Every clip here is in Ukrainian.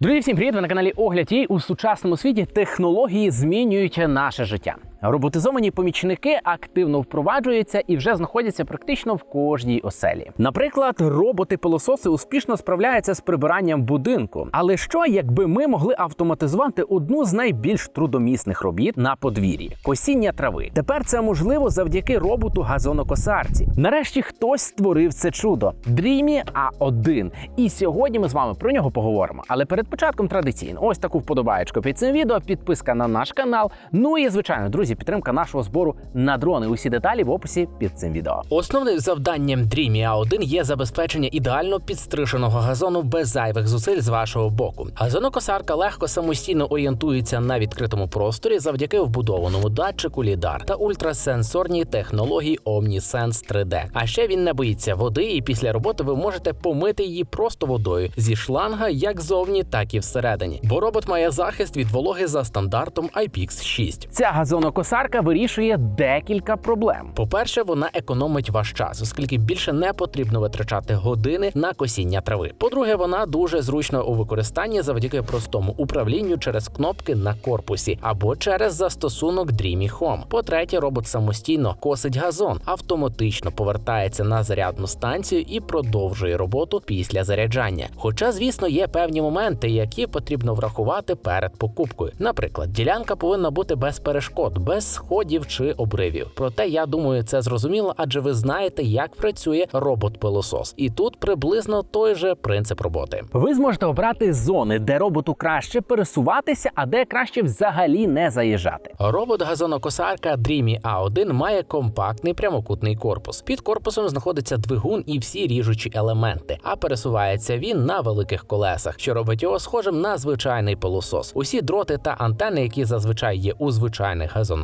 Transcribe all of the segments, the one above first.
Друзі, всім привіт! Ви на каналі Огляд Єй. у сучасному світі технології змінюють наше життя. Роботизовані помічники активно впроваджуються і вже знаходяться практично в кожній оселі. Наприклад, роботи-пилососи успішно справляються з прибиранням будинку. Але що, якби ми могли автоматизувати одну з найбільш трудомісних робіт на подвір'ї косіння трави? Тепер це можливо завдяки роботу газонокосарці. Нарешті хтось створив це чудо Dreamy A1. І сьогодні ми з вами про нього поговоримо. Але перед початком традиційно ось таку вподобаєчку під цим відео, підписка на наш канал. Ну і звичайно, друзі, підтримка нашого збору на дрони. Усі деталі в описі під цим відео. Основним завданням Dreamy A1 є забезпечення ідеально підстриженого газону без зайвих зусиль з вашого боку. Газонокосарка легко самостійно орієнтується на відкритому просторі завдяки вбудованому датчику лідар та ультрасенсорній технології OmniSense 3D. А ще він не боїться води, і після роботи ви можете помити її просто водою зі шланга як зовні, так і всередині. Бо робот має захист від вологи за стандартом IPX6. Ця газонокосарка вирішує декілька проблем. По-перше, вона економить ваш час, оскільки більше не потрібно витрачати години на косіння трави. По-друге, вона дуже зручна у використанні завдяки простому управлінню через кнопки на корпусі або через застосунок Dreamy Home. По-третє, робот самостійно косить газон, автоматично повертається на зарядну станцію і продовжує роботу після заряджання. Хоча, звісно, є певні моменти, які потрібно врахувати перед покупкою. Наприклад, ділянка повинна бути без перешкод, без сходів чи обривів. Проте я думаю, це зрозуміло, адже ви знаєте, як працює робот-пилосос. І тут приблизно той же принцип роботи. Ви зможете обрати зони, де роботу краще пересуватися, а де краще взагалі не заїжджати. Робот-газонокосарка Dreamy A1 має компактний прямокутний корпус. Під корпусом знаходиться двигун і всі ріжучі елементи, а пересувається він на великих колесах, що робить його схожим на звичайний пилосос. Усі дроти та антени, які зазвичай є у звичайних газонокосарках,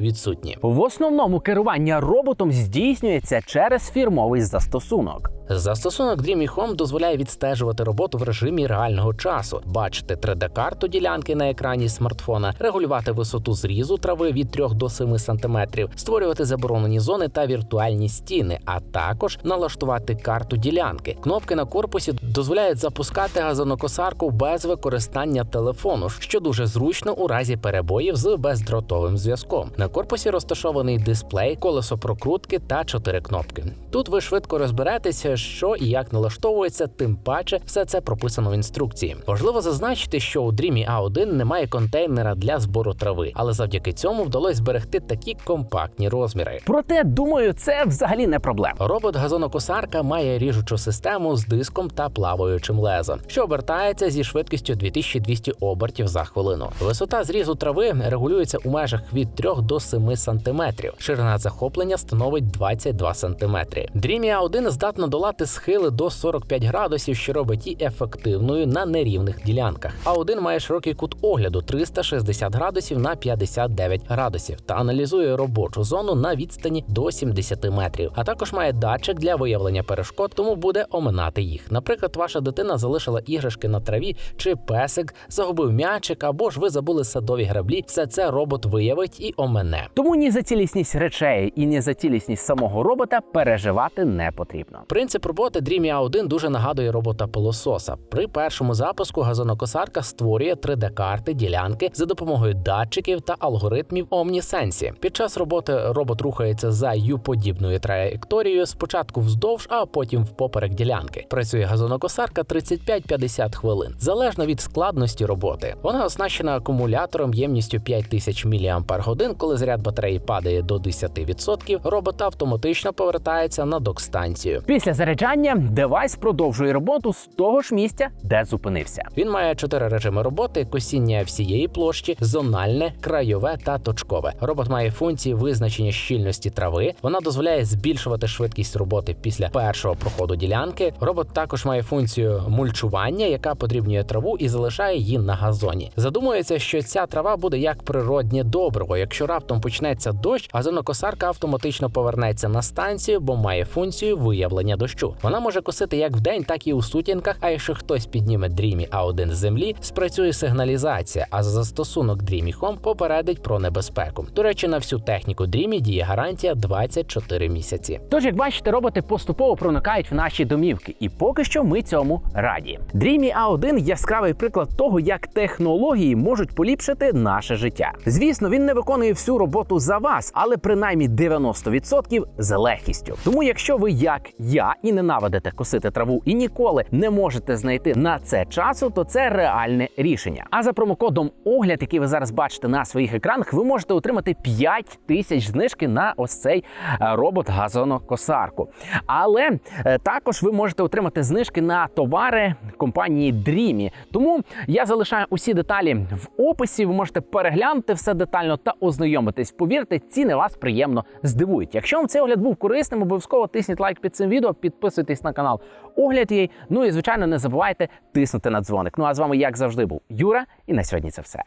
відсутні. В основному керування роботом здійснюється через фірмовий застосунок. Застосунок Dreamy Home дозволяє відстежувати роботу в режимі реального часу, бачити 3D-карту ділянки на екрані смартфона, регулювати висоту зрізу трави від 3 до 7 см, створювати заборонені зони та віртуальні стіни, а також налаштувати карту ділянки. Кнопки на корпусі дозволяють запускати газонокосарку без використання телефону, що дуже зручно у разі перебоїв з бездротовим зв'язком. На корпусі розташований дисплей, колесо прокрутки та чотири кнопки. Тут ви швидко розберетеся, що і як налаштовується, тим паче все це прописано в інструкції. Важливо зазначити, що у Dreamy A1 немає контейнера для збору трави, але завдяки цьому вдалося зберегти такі компактні розміри. Проте, думаю, це взагалі не проблема. Робот газонокосарка має ріжучу систему з диском та плаваючим лезом, що обертається зі швидкістю 2200 обертів за хвилину. Висота зрізу трави регулюється у межах від 3 до 7 см. Ширина захоплення становить 22 см. Dreamy A1 здатна долати схили до 45 градусів, що робить її ефективною на нерівних ділянках. А1 має широкий кут огляду 360 градусів на 59 градусів та аналізує робочу зону на відстані до 70 метрів. А також має датчик для виявлення перешкод, тому буде оминати їх. Наприклад, ваша дитина залишила іграшки на траві, чи песик загубив м'ячик, або ж ви забули садові граблі. Все це робот виявить і омене. Тому ні за цілісність речей і ні за цілісність самого робота переживати не потрібно. Принцип роботи Dreamy A1 дуже нагадує робота пилососа. При першому запуску газонокосарка створює 3D-карти ділянки за допомогою датчиків та алгоритмів OmniSense. Під час роботи робот рухається за U-подібною траєкторією, спочатку вздовж, а потім впоперек ділянки. Працює газонокосарка 35-50 хвилин, залежно від складності роботи. Вона оснащена акумулятором ємністю 5000 мАч. Коли заряд батареї падає до 10%, робот автоматично повертається на док-станцію. Після заряджання девайс продовжує роботу з того ж місця, де зупинився. Він має чотири режими роботи: косіння всієї площі, зональне, крайове та точкове. Робот має функції визначення щільності трави. Вона дозволяє збільшувати швидкість роботи після першого проходу ділянки. Робот також має функцію мульчування, яка подрібнює траву і залишає її на газоні. Задумується, що ця трава буде як природнє добриво. Якщо раптом почнеться дощ, газонокосарка автоматично повернеться на станцію, бо має функцію виявлення дощу. Вона може косити як вдень, так і у сутінках. А якщо хтось підніме дрімі А1 з землі, спрацює сигналізація. А за застосунок Dreamy Home попередить про небезпеку. До речі, на всю техніку Dreamy діє гарантія 24 місяці. Тож, як бачите, роботи поступово проникають в наші домівки, і поки що ми цьому раді. Dreamy A1 яскравий приклад того, як технології можуть поліпшити наше життя. Звісно, він не виконує всю роботу за вас, але принаймні 90% з легкістю. Тому, якщо ви як я і ненавидите косити траву і ніколи не можете знайти на це часу, то це реальне рішення. А за промокодом огляд, який ви зараз бачите на своїх екранах, ви можете отримати 5 тисяч знижки на ось цей е, робот газонокосарку. Але е, також ви можете отримати знижки на товари компанії Dreamy. Тому я залишаю усі деталі в описі. Ви можете переглянути все детально та ознайомитись. Повірте, ціни вас приємно здивують. Якщо вам цей огляд був корисним, обов'язково тисніть лайк під цим відео, підписуйтесь на канал Огляд її. Ну і звичайно, не забувайте тиснути на дзвоник. Ну а з вами, як завжди, був Юра, і на сьогодні це все.